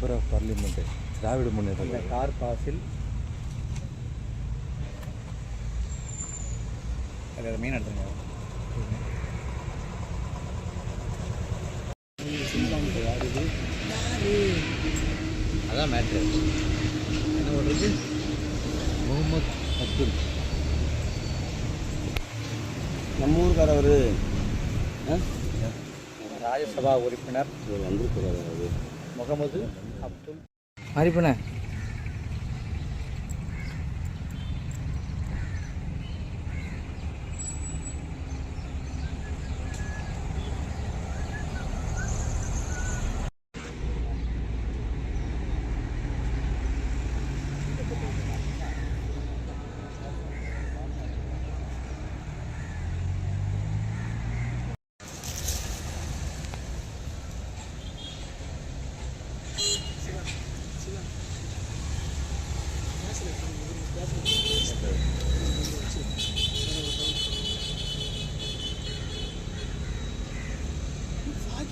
Member of parliament Dravida Munnetra. Car பாஸில் அதில் மீன் எடுத்துங்க அதான் மேட்ரு என்ன பண்ணுறது முகமது அப்துல். நம்ம ஊருக்காரவர் ராஜ்யசபா உறுப்பினர். வந்திருக்கிறார் அவர். Mohammed Abdul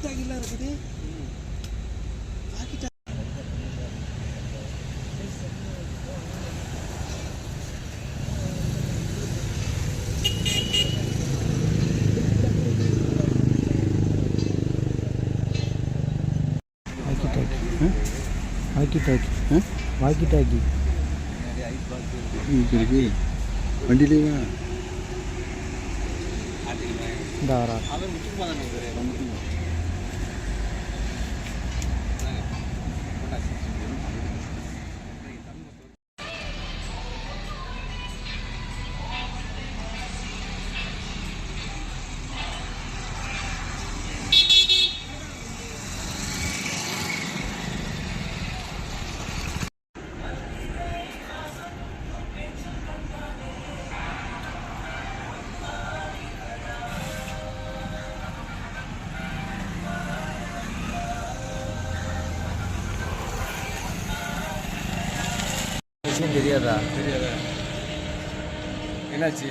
மாறிப்பண்ண walkie talkie walkie talkie walkie talkie இருக்கு வண்டியிலேயே இந்த வரா விஷயம் தெரியாதா? தெரியாதா? என்னாச்சு?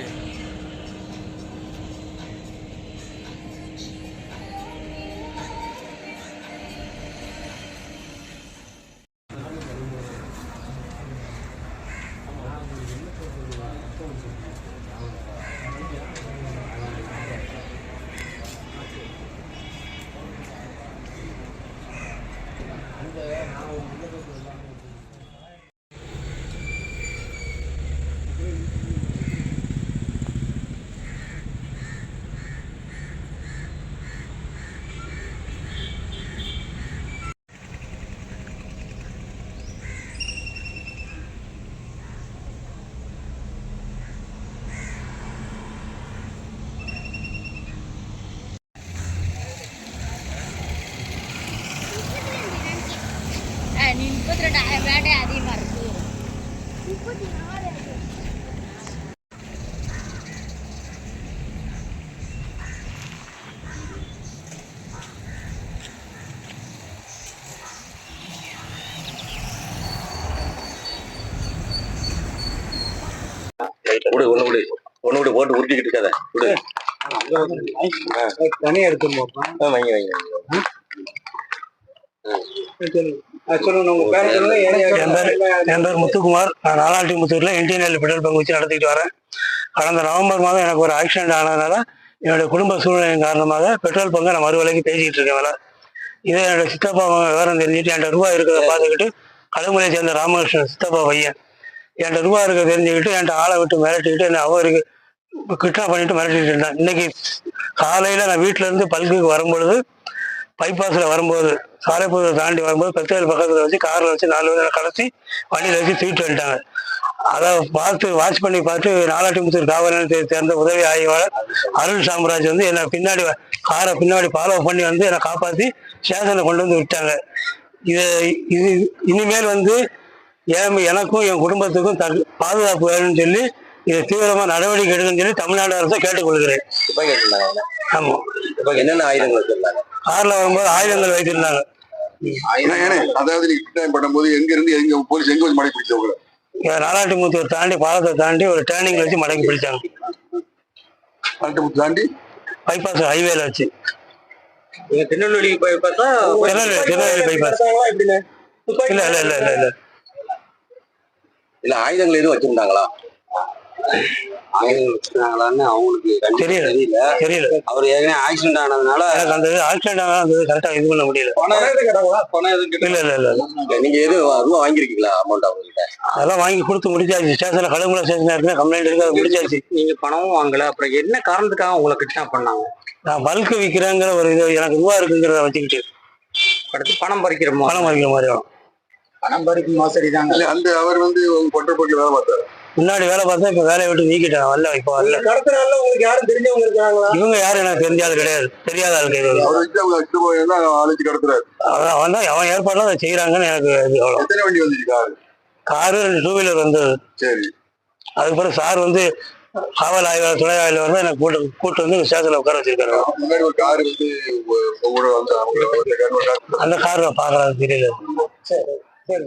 நான் நீ முப்பத்தி ரெண்டாயிரம் ரூபாய் அதிகமாக இருக்கு விடு ஒண்ணு விடு ஒண்ணு விடு போட்டு உருட்டிக்கிட்டு இருக்காத. விடு ஆ, வைங்க வைங்க வைங்க. என் பேர் என் பேர் முத்துக்குமார். நான் நாலாட்டி முத்தூரில் இந்தியன் ஆயில் பெட்ரோல் பங்க் வச்சு நடத்திக்கிட்டு வரேன். கடந்த நவம்பர் மாதம் எனக்கு ஒரு ஆக்சிடென்ட் ஆனதுனால என்னுடைய குடும்ப சூழ்நிலையின் காரணமாக பெட்ரோல் பங்கை நான் மறு விலைக்கு பேசிக்கிட்டு இருக்கேன் வேலை இதே என்னோட சித்தப்பா விவரம் தெரிஞ்சுட்டு என்கிட்ட ரூபா இருக்கிறத பார்த்துக்கிட்டு கழுமலையை சேர்ந்த ராமகிருஷ்ணன் சித்தப்பா பையன் என்கிட்ட ரூபா இருக்க தெரிஞ்சுக்கிட்டு என்கிட்ட ஆளை விட்டு மிரட்டிக்கிட்டு என்ன அவருக்கு கிட்னா பண்ணிட்டு மிரட்டிட்டு இருந்தான். இன்னைக்கு காலையில நான் வீட்டுல இருந்து பல்குக்கு வரும்பொழுது பைபாஸ்ல வரும்போது சாலைப்புறத்தை தாண்டி வரும்போது பெத்தேல் பக்கத்தில் வச்சு காரில் வச்சு நாலு பேர் கடத்தி வண்டியில் வச்சு தூக்கிட்டு வந்துட்டாங்க. அதை பார்த்து வாட்ச் பண்ணி பார்த்து நாலாட்டிமுத்தூர் காவல் நிலையத்தை சேர்ந்த உதவி ஆய்வாளர் அருள் சாம்ராஜ் வந்து என்னை பின்னாடி வ- காரை பின்னாடி ஃபாலோ பண்ணி வந்து என்னை காப்பாற்றி ஸ்டேஷனில் கொண்டு வந்து விட்டாங்க. இது இது இனிமேல் வந்து என் எனக்கும் என் குடும்பத்துக்கும் பாதுகாப்பு வேணும்னு சொல்லி இதை தீவிரமா நடவடிக்கை எடுக்கணும்னு சொல்லி தமிழ்நாடு அரசை கேட்டுக்கொள்கிறேன் இப்ப கேட்டிருந்தாங்க. ஆமா. இப்ப என்னென்ன ஆயுதங்கள் வச்சிருந்தாங்க? கார்ல வரும்போது ஆயுதங்கள் வைத்திருந்தாங்க. ஏன்னா, அதாவது நீ கிட்னாப் பண்ணும்போது எங்க இருந்து எங்க போலீஸ் எங்க வச்சு மடக்கி பிடிச்சவங்க? நாலாட்டிமுத்தூர் தாண்டி பாலத்தை தாண்டி ஒரு டேர்னிங்ல வச்சு மடக்கி பிடிச்சாங்க. அல்டமுத்து தாண்டி? பைபாஸ் ஹைவேல வச்சு. நீங்க திருநெல்வேலி போய் பார்த்தா திருநெல்வேலி திருநெல்வேலி பைபாஸ் இல்ல இல்ல இல்ல இல்ல இல்ல. இல்ல ஆயுதங்கள் எதுவும் வச்சிருந்தாங்களா? ஆயுதங்கள் வச்சிருக்காங்களான்னு அவங்களுக்கு தெரியல. தெரியல. தெரியல. அவர் ஏற்கனவே ஆக்சிடென்ட் ஆனதுனால எனக்கு அந்த ஆக்சிடென்ட் ஆனால் அந்த கரெக்டா இது பண்ண முடியல. பணம் பணம் எதுவும் இல்ல இல்ல இல்ல நீங்க ரூபா வாங்கிருக்கீங்களா அமௌண்ட் அவங்க கிட்ட அதெல்லாம் வாங்கி கொடுத்து முடிச்சாச்சு. ஸ்டேஷன்ல கழுகுல ஸ்டேஷன் இருக்குன்னு கம்ப்ளைண்ட் இருக்கு அது முடிச்சாச்சு. நீங்க பணமும் வாங்கல. அப்புறம் என்ன காரணத்துக்காக உங்களை கிட்னாப் பண்ணாங்க நான் பல்க் விற்கிறேங்கிற ஒரு இது எனக்கு ரூபா இருக்குங்கிறத வச்சுக்கிட்டு. அடுத்து பணம் பறிக்கிற மாதிரி. பணம் வாங்கிற மாதிரி வரும். பணம் பறிக்கும் மோசடி தாங்க அந்த அவர் வந்து உங்க கொட்டப்பட்டில வேலை பார்த்தாரு. முன்னாடி வேலை பார்த்தா இப்ப வேலையை விட்டு நீக்கிட்டேன். வரல இப்போ வரல. கடத்துறால உங்களுக்கு யாரும் தெரிஞ்சவங்க இருக்காங்களா இவங்க யாரும் எனக்கு தெரிஞ்சாது கிடையாது. தெரியாத ஆளுக்கு இது. அவர் வச்சு அவங்க அடிச்சு போய் அழைச்சு கடத்துறாரு அவன் அவன் தான் அவன் ஏற்பாடுலாம் அதை செய்யறாங்கன்னு எனக்கு இது அவ்வளோ எத்தனை வண்டி வந்துச்சு காரு? டூ வீலர் வந்தது. சரி. அதுக்கப்புறம் சார் வந்து காவல் ஆய்வாளர் துணை ஆய்வாளர் வந்து எனக்கு கூட்டு கூட்டு வந்து ஸ்டேஷன்ல உட்கார வச்சிருக்காரு. முன்னாடி ஒரு கார் வந்து அந்த கார் நான் பார்க்கறது தெரியல. சரி சரி.